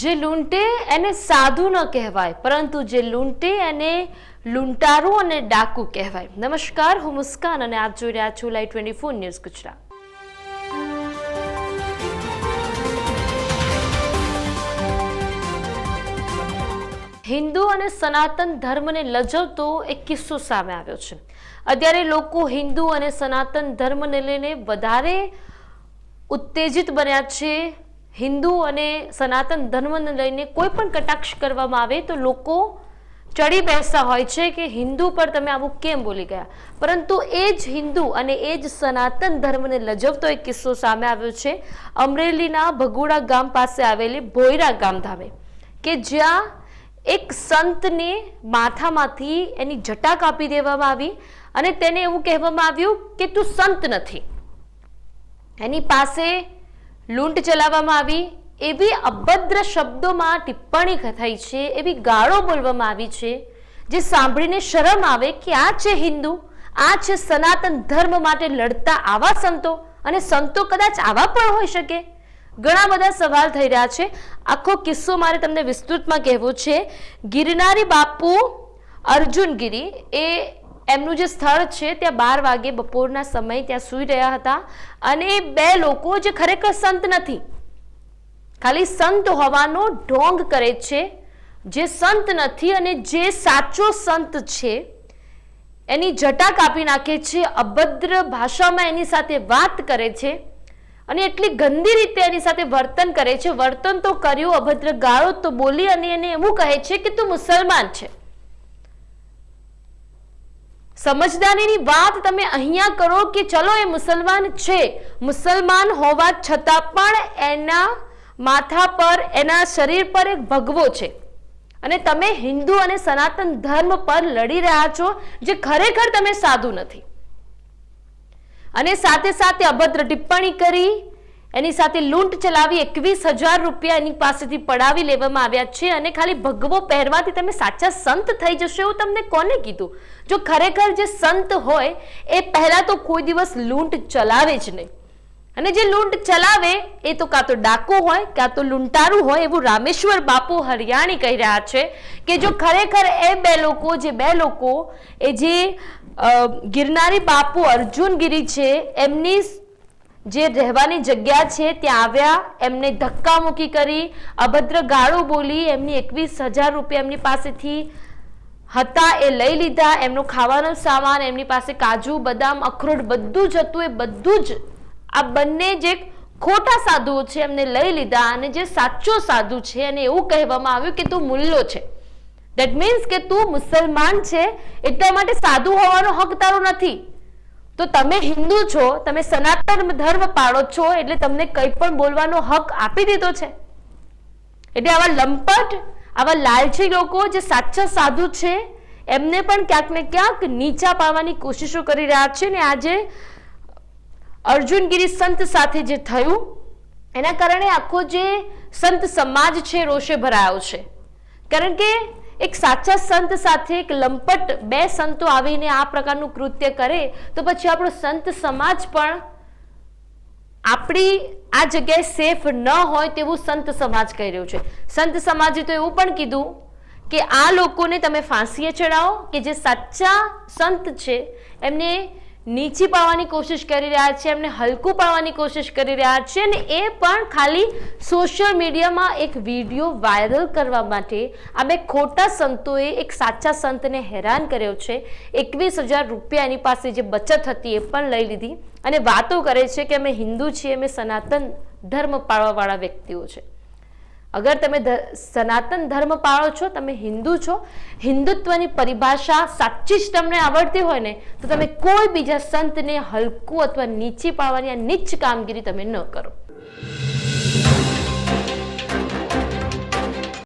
જે લૂંટે એને સાધુ ન કહેવાય, પરંતુ જે લૂંટે એને લૂંટારું અને ડાકુ કહેવાય. નમસ્કાર, હું મુસ્કાન અને આપ જોઈ રહ્યા છો live twenty four news Gujarat. Hindu અને સનાતન ધર્મને લજવતો એક કિસ્સો સામે આવ્યો છે. અત્યારે લોકો હિન્દુ અને સનાતન ધર્મને લઈને વધારે ઉત્તેજિત બન્યા છે હિન્દુ અને સનાતન ધર્મને લઈને કોઈ પણ કટાક્ષ કરવામાં આવે તો લોકો ચડી બેસતા હોય છે કે હિન્દુ પર તમે આવું કેમ બોલી ગયા? પરંતુ એ જ હિન્દુ અને એ જ સનાતન ધર્મને લજવતો એક કિસ્સો સામે આવ્યો છે. અમરેલીના ભગુડા ગામ પાસે આવેલી ભોયરા ગામ ધામે, કે જ્યાં એક સંતને માથામાંથી એની જટા કાપી દેવામાં આવી અને તેને એવું કહેવામાં આવ્યું કે તું સંત નથી. એની પાસે લૂંટ ચલાવવામાં આવી. એવી અભદ્ર શબ્દોમાં ટિપ્પણી થઈ છે, એવી ગાળો બોલવામાં આવી છે, જે સાંભળીને શરમ આવે કે આ છે હિન્દુ, આ છે સનાતન ધર્મ માટે લડતા આવા સંતો અને સંતો કદાચ આવા પણ હોઈ શકે. ઘણા બધા સવાલ થઈ રહ્યા છે. આખો કિસ્સો મારે તમને વિસ્તૃતમાં કહેવો છે. ગિરનારી બાપુ અર્જુનગીરી એ એમનું જે સ્થળ છે, ત્યાં બાર વાગે બપોરના સમય ત્યાં સૂઈ રહ્યા હતા અને બે લોકો જે ખરેખર સંત નથી, ખાલી સંત હોવાનો ઢોંગ કરે છે. જે સંત નથી અને જે સાચો સંત છે, એની જટા કાપી નાખે છે, અભદ્ર ભાષામાં એની સાથે વાત કરે છે અને એટલી ગંદી રીતે એની સાથે વર્તન કરે છે. વર્તન તો કર્યું, અભદ્ર ગાળો તો બોલી અને એને એવું કહે છે કે તું મુસલમાન છે. સમજદારીની વાત તમે અહીંયા કરો કે ચલો એ મુસલમાન છે. મુસલમાન હોવા છતાં પણ એના માથા પર, એના શરીર પર એક ભગવો છે. અને તમે હિન્દુ અને સનાતન ધર્મ પર લડી રહ્યા છો જે ખરેખર તમે સાધુ નથી. અને સાથે સાથે અભદ્ર ટિપ્પણી કરી એની સાથે લૂંટ ચલાવી એકવીસ હજાર રૂપિયા એની પાસેથી પડાવી લેવામાં આવ્યા છે અને ખાલી ભગવો પહેરવાથી તમે સાચા સંત થઈ જશો એવું તમને કોને કીધું? જો ખરેખર જે સંત હોય, એ પહેલા તો કોઈ દિવસ લૂંટ ચલાવે જ નહીં. અને જે લૂંટ ચલાવે, એ તો કાં તો ડાકુ હોય, કાં તો લૂંટારું હોય, એવું રામેશ્વર બાપુ હરિયાણી કહી રહ્યા છે કે જો ખરેખર એ બે લોકો, જે બે લોકો, એ જે ગિરનારી બાપુ અર્જુનગીરી છે, એમની જે રહેવાની જગ્યા છે, ત્યાં આવ્યા, એમને ધક્કા મૂકી કરી, અભદ્ર ગાળો બોલી એમની એકવીસ હજાર રૂપિયા એમની પાસેથી હતા, એ લઈ લીધા, એમનો ખાવાનો સામાન, એમની પાસે કાજુ, બદામ, અખરોટ, બધું જ હતું, એ બધું જ આ બંને જે ખોટા સાધુઓ છે, એમને લઈ લીધા અને જે સાચો સાધુ છે અને એવું કહેવામાં આવ્યું કે તું મુલ્લો છે. દેટ મીન્સ કે તું મુસલમાન છે, એટલા માટે સાધુ હોવાનો હક તારો નથી. તો તમે હિન્દુ છો, તમે સનાતન ધર્મ પાળો છો, એટલે તમને કંઈ પણ બોલવાનો હક આપી દીધો છે. એટલે આવા લંપટ, આવા લાલચી લોકો જે સાચા સાધુ છે, એમને પણ ક્યાંક ને ક્યાંક નીચા પાડવાની કોશિશો કરી રહ્યા છે ને આજે અર્જુનગીરી સંત સાથે જે થયું, એના કારણે આખો જે સંત સમાજ છે રોષે ભરાયો છે. કારણ કે એક સાચા સંત સાથે એક લંપટ બે સંતો આવીને આ પ્રકારનું કૃત્ય કરે, તો પછી આપણો સંત સમાજ પણ આપણી આ જગ્યાએ સેફ ન હોય તેવું સંત સમાજ કહી રહ્યું છે. સંત સમાજે તો એવું પણ કીધું કે આ લોકોને તમે ફાંસીએ ચડાવો, કે જે સાચા સંત છે, એમને નીચી પાડવાની કોશિશ કરી રહ્યા છે, એમને હલકું પાડવાની કોશિશ કરી રહ્યા છે અને એ પણ ખાલી સોશિયલ મીડિયામાં એક વીડિયો વાયરલ કરવા માટે આ બે ખોટા સંતોએ એક સાચા સંતને હેરાન કર્યો છે. એકવીસ હજાર રૂપિયા એની પાસે જે બચત હતી એ પણ લઈ લીધી અને વાતો કરે છે કે અમે હિન્દુ છીએ, અમે સનાતન ધર્મ પાળવાવાળા વ્યક્તિઓ છે. અગર તમે સનાતન ધર્મ પાળો છો, તમે હિન્દુ છો, હિન્દુત્વની પરિભાષા સાચી જ તમને આવડતી હોય ને, તો તમે કોઈ બીજા સંતને હલકું અથવા નીચી પાડવાની આ નીચ કામગીરી તમે ન કરો.